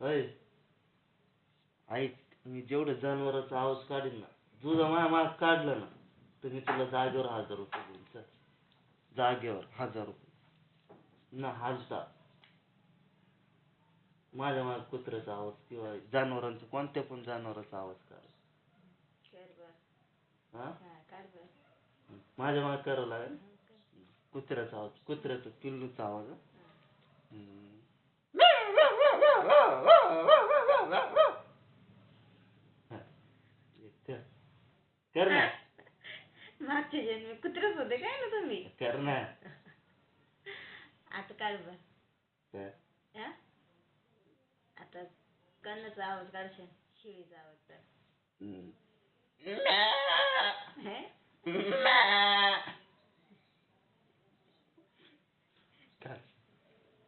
अय ऐक मी जेवढं जनावरांचा आवाज काढीन ना तुझा माझ्या माग काढलं ना तर मी तुला जागेवर हजार रुपये देईन चल. जागेवर हजार रुपये. ना हाजता माझ्या माग कुत्र्याचा आवाज किंवा जनावरांचा कोणत्या पण जनावरांचा आवाज काढ. हा? माझ्या माग करावं लागेल? कुत्र्याचा आवाज कुत्र्याचा पिल्लूचा आवाज कर. ना मागच्या जन्मी कुत्रच होते काय ना तुम्ही? कर ना आता काढ बर? आता कन्नाचा आवाज काढशील शिळीचा आवाज काढ.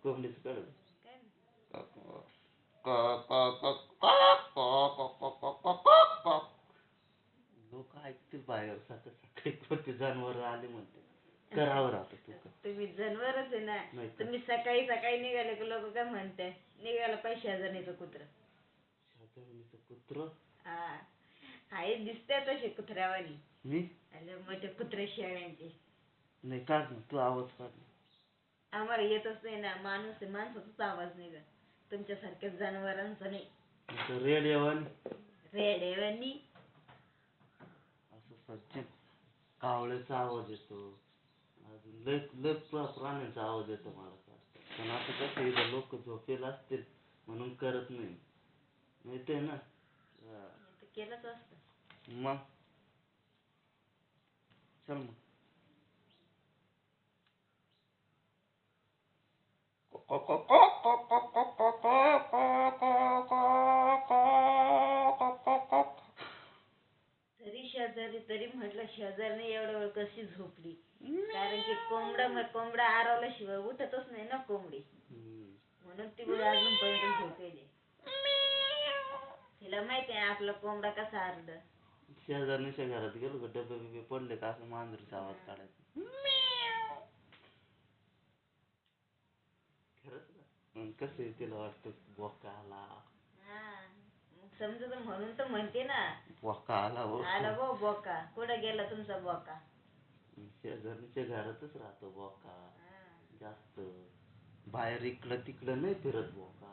कोंबडीचं ना? लोक ऐकतील बाहेर सकाळ जनावर आले म्हणते. करावर आता तू कर. तुम्ही जनावरच आहे ना नाही तर. तुम्ही सकाळी सकाळी निघाले की लोक काय म्हणते? निघाला पैसे हजाराचं कुत्र. साधारणीचं कुत्र? हा. हाय दिसते तसे कुत्र्यावानी. मी? आणि मोठे कुत्रे शेळ्यांचे. नाही काढ ना तू आवाज काढ ना. आम्हाला येतच नाही ना माणूस आहे माणसाचाच आवाज नाही जात तुमच्यासारख्या जनावरांचा नाही. असं रेडिओवन रेड्यावानी असं सज्जन कावळ्याचा आवाज येतो. अजून लय लय प्रा- प्राण्यांचा आवाज येतो मला. पण आता कसं इथं लोक झोपेला असतील म्हणून करत नाही. माहितीये ना? हा. ते केलंच असतं. मग? चल मग. तरी शेजारी तरी म्हटलं शेजारने एवढ्या वेळ कशी झोपली? कारण की कोंबडा मग कोंबडा आरवल्याशिवाय उठतच नाही ना कोंबडी. म्हणून ती बघ अजूनपर्यंत झोपेली तिला माहिती आहे आपला कोंबडा कसा आरड. शेजारणीच्या घरात गेलो का डबे बिबे पडले का असं मांजरीचा आवाज काढायचा. खरंच ना. मग कसं तिला वाटतं बोका आला समजत म्हणून तर म्हणते ना. बोका आला हो. आला बो बोका. कुठं गेला तुमचा बोका? शेजारणीच्या घरातच राहतो बोका. हा. जास्त बाहेर इकडं तिकडं नाही फिरत बोका.